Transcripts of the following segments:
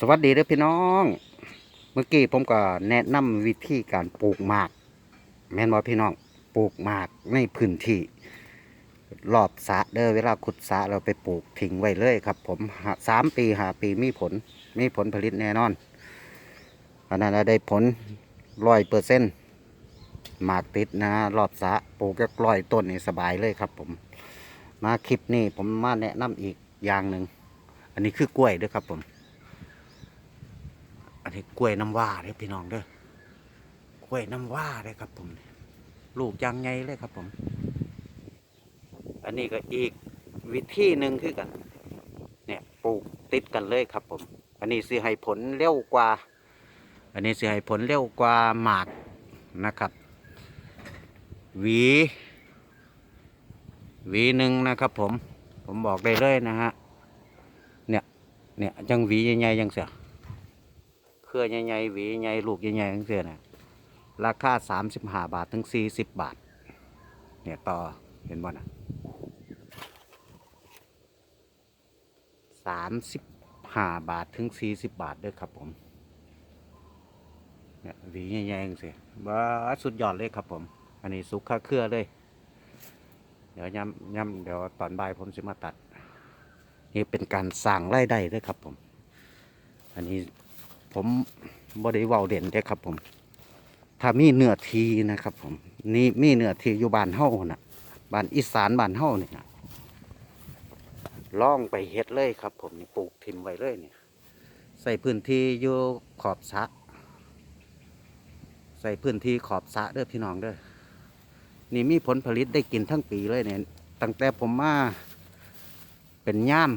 สวัสดีเด้อพี่น้อง เมื่อกี้ผมก็แนะนำวิธีการปลูกหมาก แม่นบ่พี่น้องปลูกหมากในพื้นที่รอบสะเด้อเวลาขุดสะเราไปปลูกทิ้งไว้เลยครับ ผมสามปีหาปีมีผลมีผลผลิตแน่นอนอันนั้นได้ผลร้อยเปอร์เซ็นต์หมากติดนะ รอบสะปลูกก็ร้อยต้นนี่สบายเลยครับ ผม มาคลิปนี้ผมมาแนะนำอีกอย่างหนึ่งอันนี้คือกล้วยด้วยครับผม นนี้กล้วยน้ำว้าเด้อพี่น้องเด้อกล้วยน้ำว้าเลยครับผม ลูกยังไงเลยครับผม อันนี้ก็อีกวิธีหนึ่งคือกัน เนี่ยปลูกติดกันเลยครับผม อันนี้สิให้ผลเร็วกว่า อันนี้สิให้ผลเร็วกว่าหมากนะครับ หวีหวีหนึ่งนะครับผม ผมบอกได้เลยนะฮะ เนี่ย เนี่ยจังหวีใหญ่ๆยังเสีย รือใหญ่ๆหวีใหญ่ลูกใหญ่ๆทั้งเสียนะราคาสามสิบห้าบาทถึงสี่สิบบาท เนี่ยต่อเห็นบ่นะสามสิบห้าบาทถึงสี่สิบบาทด้วยครับผมเนี่ยหวีใหญ่ๆทั้งเสียบ้าสุดยอดเลยครับผม อันนี้สุกค่าเครือเลย เดี๋ยวย้ำย้ำเดี๋ยวตอนบ่ายผมจะมาตัด นี่เป็นการสร้างรายได้ด้วยครับผม อันนี้ ผมบริวาเด่นเด้ครับผม ถ้ามีเนื้อทีนะครับ ผม นี่มีเนื้อทีอยู่บ้านเฮ้าน่ะบ้านอีสานบ้านเฮ้าเนี่ยนะล่องไปเฮ็ดเลยครับ ผมนี่ปลูกทิมไว้เลยเนี่ยใส่พื้นที่อยู่ขอบสะใส่พื้นที่ขอบสะเด้อพี่น้องเด้อนี่มีผลผลิตได้กินทั้งปีเลยเนี่ยตั้งแต่ผมมาเป็นย่าม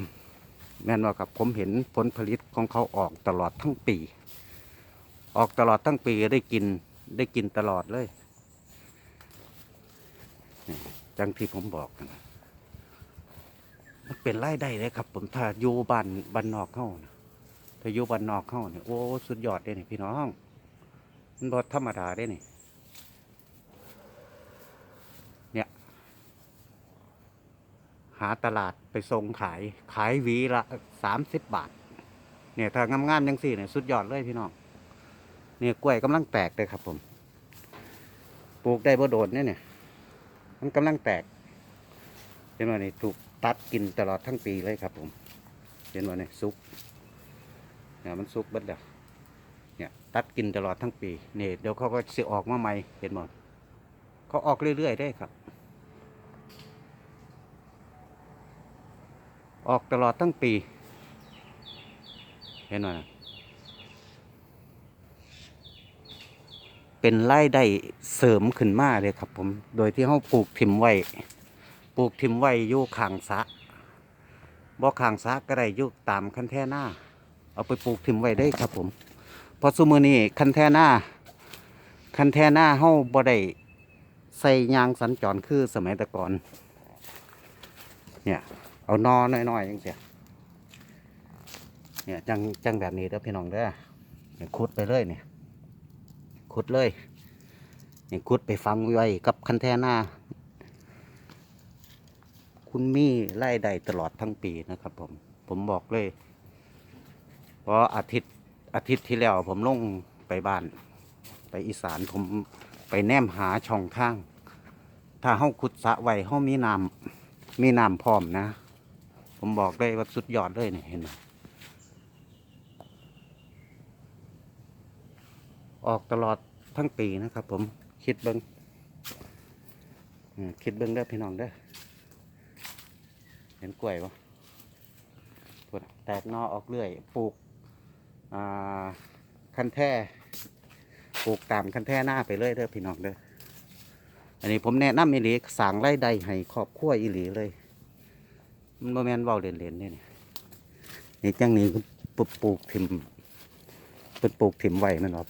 แม่นว่าครับผมเห็นผลผลิตของเขาออกตลอดทั้งปี ออกตลอดทั้งปีได้กินได้กินตลอดเลย จังที่ผมบอกนะมันเป็นรายได้เลยครับ ผมถ้าอยู่บ้านบ้านนอกเข้านะถ้าอยู่บ้านนอกเข้าเนี่ยโอ้สุดยอดเลยนี่พี่น้องมันบอธรรมดาได้นี่เนี่ย หาตลาดไปส่งขาย ขายหวีละสามสิบบาท เนี่ยถ้างามๆยังสี่เนี่ยสุดยอดเลยพี่น้องเนี่ยกล้วยกำลังแตกเลยครับผม ปลูกได้บ่โดดเนี่ยเนี่ย มันกำลังแตก เห็นว่านี่ถูกตัดกินตลอดทั้งปีเลยครับผม เห็นว่านี่สุกเนี่ยมันสุกเบิดแล้วเนี่ยตัดกินตลอดทั้งปีเนี่ยเดี๋ยวเขาก็เสิออกมาใหม่เห็นหมดเขาออกเรื่อยๆได้ครับ ออกตลอดทั้งปี เห็นไหมเป็นไร่ได้เสริมขึ้นมาเลยครับผม โดยที่เขาปลูกถิ่มไว้ ปลูกถิ่มไว้อยู่ขางสะบ่ขางสะก็ได้อยู่ตามคันแท่หน้า เอาไปปลูกถิ่มไว้ได้ครับผมเพอสมือนี้คันแท่หน้า คันแท่หน้าเฮาบ่ได้ใส่ยางสัญจรคือสมัยแต่ก่อน เนี่ย เอานอน้อยๆยังเสียเนี่ยจังจังแบบนี้เด้อพี่น้องเด้อเนี่ยขุดไปเลยเนี่ยขุดเลยเนี่ยขุดไปฟังไว้กับคันแท่หน้า คุณมีไล่ได้ตลอดทั้งปีนะครับผม ผมบอกเลยเพราะอาทิตย์อาทิตย์ที่แล้วผมลงไปบ้าน ไปอีสานผมไปแนมหาช่องทาง ถ้าเฮาขุดสะไว้เฮามีน้ำมีน้ำพร้อมนะ ผมบอกเลยว่าสุดยอดเลยเนี่ยเห็นไหมออกตลอดทั้งปีนะครับ ผมคิดเบิงอืมคิดเบิงเด้อพี่น้องเด้อเห็นกล้วยปะพุ่นน่ะแตกนอออกเรื่อยปลูกคันแท่ปลูกตามคันแท่หน้าไปเลยเด้อพี่น้องเด้ออันนี้ผมแนะนำอีหลีสางไรายได้ให้ครอบครัวอีหลีเลย มันบ่แมนเว้าเล่นเนี่ยนี่นี่จังนี้คือปลูกปลูกถิ่มเป็นปลูกถิ่มไว้มันบ่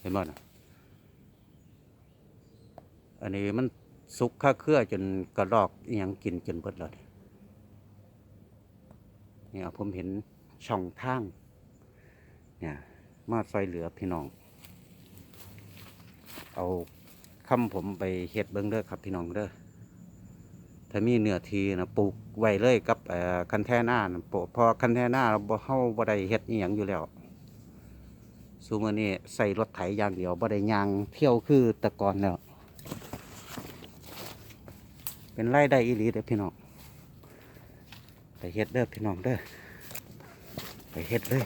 เห็นบ่น่ะอันนี้มันสุกค่าเครื่อจนกระดอกอยังกินจนเบิดแล้วเนี่ยผมเห็นช่องทาง เนี่ย มาซอยเหลือพี่น้อง เอาคำผมไปเฮ็ดเบิ่งเด้อครับพี่น้องเด้อ ถ้ามีเนื้อทีนะปลูกไว้เลยกับคันแท่หน้านะปลูกพอคันแท่หน้าเราบ่เฮาบ่ได้เฮ็ดอีหยังอยู่แล้วซุมื้อนี้ใส่รถไถอย่างเดียวบ่ได้ยางเที่ยวคือต่ก่อนแล้ว เป็นรายได้อีหลีเด้อพี่น้องไปเฮ็ดเด้อพี่น้องเด้อไปเฮ็ดเลย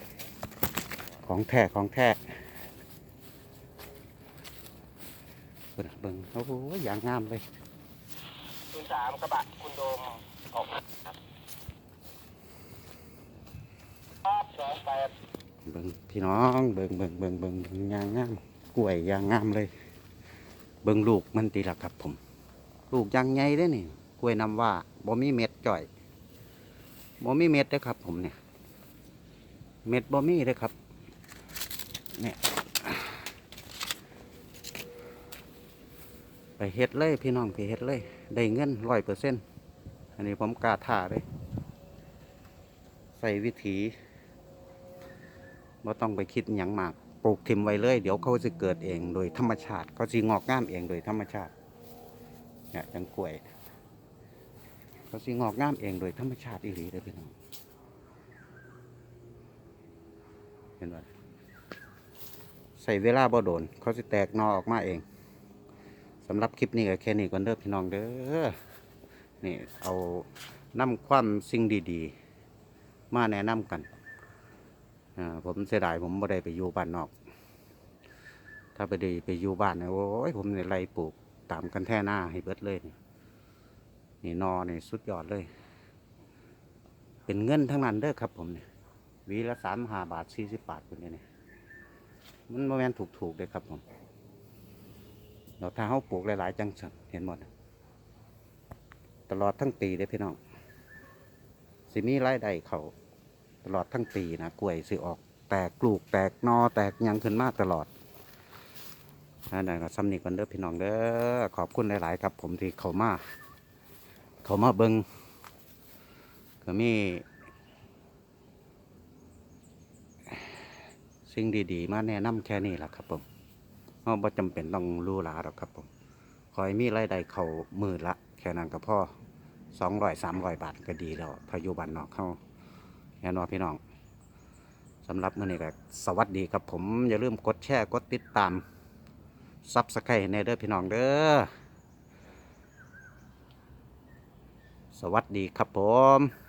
ของแท้ของแท้เบิ่งเบิ่งโอ้โหอย่างงามเลย สามกระบะคุณโดมออกครับครับสองแปดเบิ่งพี่น้องเบิ่งเบิ่งเบิ่งเบิ่งยางงามกล้วยยางงามเลย เบิ่งลูกมันตีละครับผม ลูกยางใหญ่เด้อนี่กล้วยน้ำว่าบ่มีเม็ดจ่อยบ่มีเม็ดเด้อครับ ผมเนี่ย เม็ดบ่มีเด้อครับ เนี่ย ไป เฮ็ดเลยพี่น้องไปเฮ็ดเลย ได้เงินร้อยเปอร์เซ็นต์อันนี้ผมกล้าท่าเลยใส่วิธีบ่ต้องไปคิดหยังมากปลูกทิมไว้เลย เดี๋ยวเขาจะเกิดเองโดยธรรมชาติเขาสิงอกงามเองโดยธรรมชาติเนี่ยจังกล้วยเขาสิงอกงามเองโดยธรรมชาติอีหลีเลยพี่น้องเห็นไหมใส่เวลาบ่โดน เขาสิแตกนอออกมาเองำหรับคลิปนี้ก็แค่นี้ก่อนเด้อพี่น้องเด้อนี่เอานำความสิ่งดีๆ มาแนะนำกันอ่าผมเสียดายผมบ่ได้ไปอยู่บ้านนอก ถ้าไปดีไปอยู่บ้านเนี่ยโอ้ยผมเนี่ยไล่ปลูกตามกันแท่หน้าให้เบิดเลยนี่นี่นอนี่สุดยอดเลย เป็นเงินทั้งนั้นเด้อครับผมเนี่ยวีละสามห้าบาทสี่สิบบาทคนนี้เนี่ยมันโมแมนถูกๆเลยครับผม เราถ้าเขาปลูกหลายๆ จังสันเห็นหมด ตลอดทั้งปีเลยพี่น้องสิมีรายได้เขาตลอดทั้งปีนะกล้วยสิออก แตกกลูกแตกนอแตกยังขึ้นมากตลอดนั่นแหละซ้ำนี่กันเด้อพี่น้องเด้อขอบคุณหลาย ๆ ครับ ผมที่เขามาเขามาเบิงก็มี สิ่งดี ๆ มาแนะนำแค่นี้แหละครับผม เราบ่จำเป็นต้องรู้หลาหรอกครับผมคอยมีรายได้เขามือละแค่นั้นก็พอสองร้อยสามร้อยบาทก็ดีแล้วพายุบันนอกเข้าแน่นอนพี่น้องสำหรับมื้อนี้ก็สวัสดีครับผม อย่าลืมกดแชร์กดติดตามซับสไครต์ในเด้อพี่น้องเด้อสวัสดีครับผม